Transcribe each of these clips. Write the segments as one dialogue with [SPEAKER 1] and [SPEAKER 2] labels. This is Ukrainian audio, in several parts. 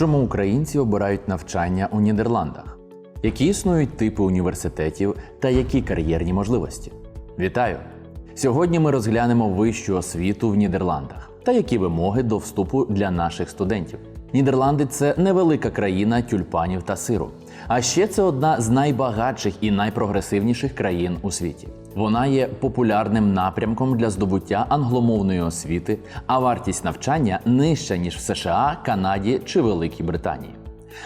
[SPEAKER 1] Чому українці обирають навчання у Нідерландах? Які існують типи університетів та які кар'єрні можливості? Вітаю! Сьогодні ми розглянемо вищу освіту в Нідерландах та які вимоги до вступу для наших студентів. Нідерланди це невелика країна тюльпанів та сиру. А ще це одна з найбагатших і найпрогресивніших країн у світі. Вона є популярним напрямком для здобуття англомовної освіти, а вартість навчання нижча ніж в США, Канаді чи Великій Британії.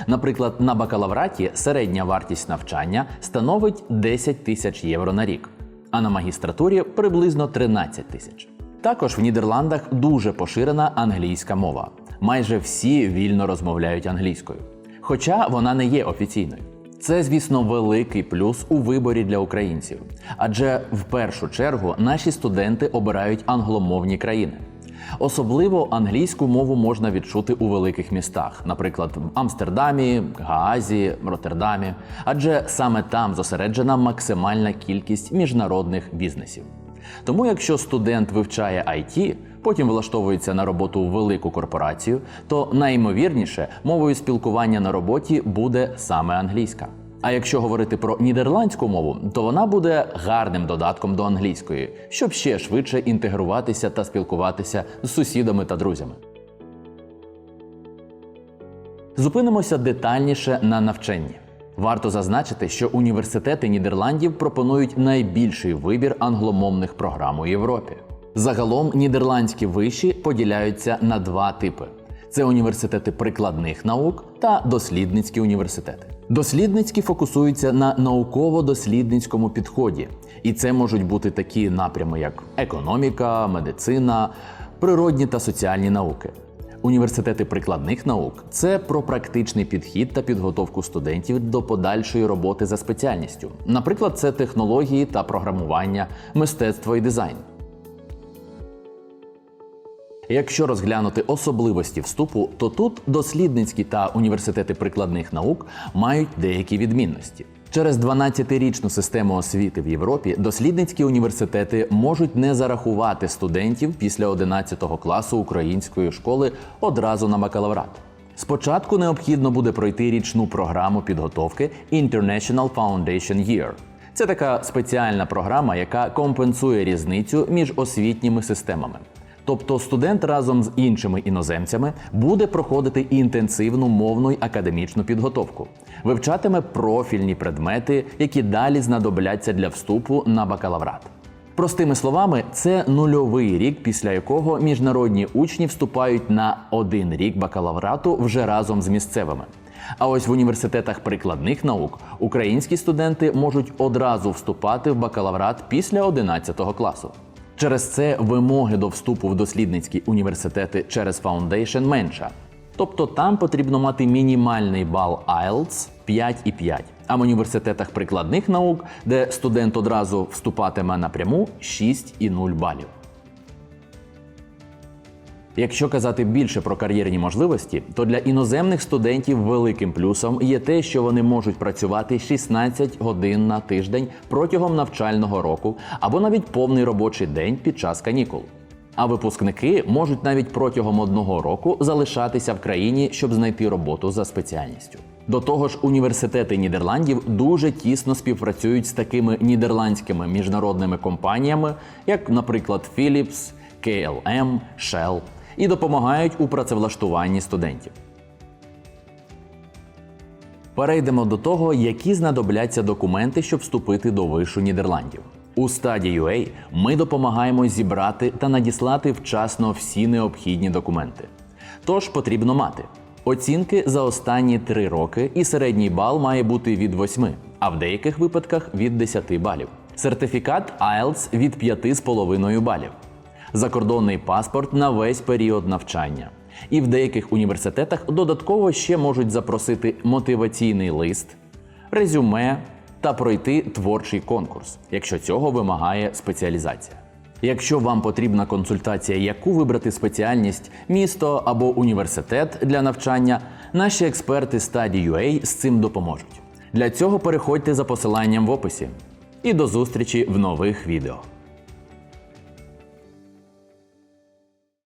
[SPEAKER 1] Наприклад, на бакалавраті середня вартість навчання становить 10 тисяч євро на рік, а на магістратурі приблизно 13 тисяч. Також в Нідерландах дуже поширена англійська мова. Майже всі вільно розмовляють англійською, хоча вона не є офіційною. Це, звісно, великий плюс у виборі для українців, адже в першу чергу наші студенти обирають англомовні країни. Особливо англійську мову можна відчути у великих містах, наприклад, в Амстердамі, Гаазі, Роттердамі, адже саме там зосереджена максимальна кількість міжнародних бізнесів. Тому, якщо студент вивчає IT, потім влаштовується на роботу в велику корпорацію, то найімовірніше мовою спілкування на роботі буде саме англійська. А якщо говорити про нідерландську мову, то вона буде гарним додатком до англійської, щоб ще швидше інтегруватися та спілкуватися з сусідами та друзями. Зупинимося детальніше на навчанні. Варто зазначити, що університети Нідерландів пропонують найбільший вибір англомовних програм у Європі. Загалом нідерландські виші поділяються на два типи: це університети прикладних наук та дослідницькі університети. Дослідницькі фокусуються на науково-дослідницькому підході, і це можуть бути такі напрями, як економіка, медицина, природні та соціальні науки. Університети прикладних наук це про практичний підхід та підготовку студентів до подальшої роботи за спеціальністю. Наприклад, це технології та програмування, мистецтво і дизайн. Якщо розглянути особливості вступу, то тут дослідницькі та університети прикладних наук мають деякі відмінності. Через 12-річну систему освіти в Європі дослідницькі університети можуть не зарахувати студентів після 11 класу української школи одразу на бакалаврат. Спочатку необхідно буде пройти річну програму підготовки International Foundation Year. Це така спеціальна програма, яка компенсує різницю між освітніми системами. Тобто студент разом з іншими іноземцями буде проходити інтенсивну мовну й академічну підготовку, вивчатиме профільні предмети, які далі знадобляться для вступу на бакалаврат. Простими словами, це нульовий рік, після якого міжнародні учні вступають на один рік бакалаврату вже разом з місцевими. А ось в університетах прикладних наук українські студенти можуть одразу вступати в бакалаврат після 11 класу. Через це вимоги до вступу в дослідницькі університети через Foundation менша. Тобто там потрібно мати мінімальний бал IELTS 5,5, а в університетах прикладних наук, де студент одразу вступатиме напряму 6,0 балів. Якщо казати більше про кар'єрні можливості, то для іноземних студентів великим плюсом є те, що вони можуть працювати 16 годин на тиждень протягом навчального року або навіть повний робочий день під час канікул. А випускники можуть навіть протягом одного року залишатися в країні, щоб знайти роботу за спеціальністю. До того ж, університети Нідерландів дуже тісно співпрацюють з такими нідерландськими міжнародними компаніями, як, наприклад, Philips, KLM, Shell, і допомагають у працевлаштуванні студентів. Перейдемо до того, які знадобляться документи, щоб вступити до вишу Нідерландів. У стадії UA ми допомагаємо зібрати та надіслати вчасно всі необхідні документи. Тож потрібно мати оцінки за останні 3 роки, і середній бал має бути від 8, а в деяких випадках від 10 балів. Сертифікат IELTS від 5,5 балів закордонний паспорт на весь період навчання. І в деяких університетах додатково ще можуть запросити мотиваційний лист, резюме та пройти творчий конкурс, якщо цього вимагає спеціалізація. Якщо вам потрібна консультація, яку вибрати спеціальність, місто або університет для навчання, наші експерти стадії UA з цим допоможуть. Для цього переходьте за посиланням в описі. І до зустрічі в нових відео.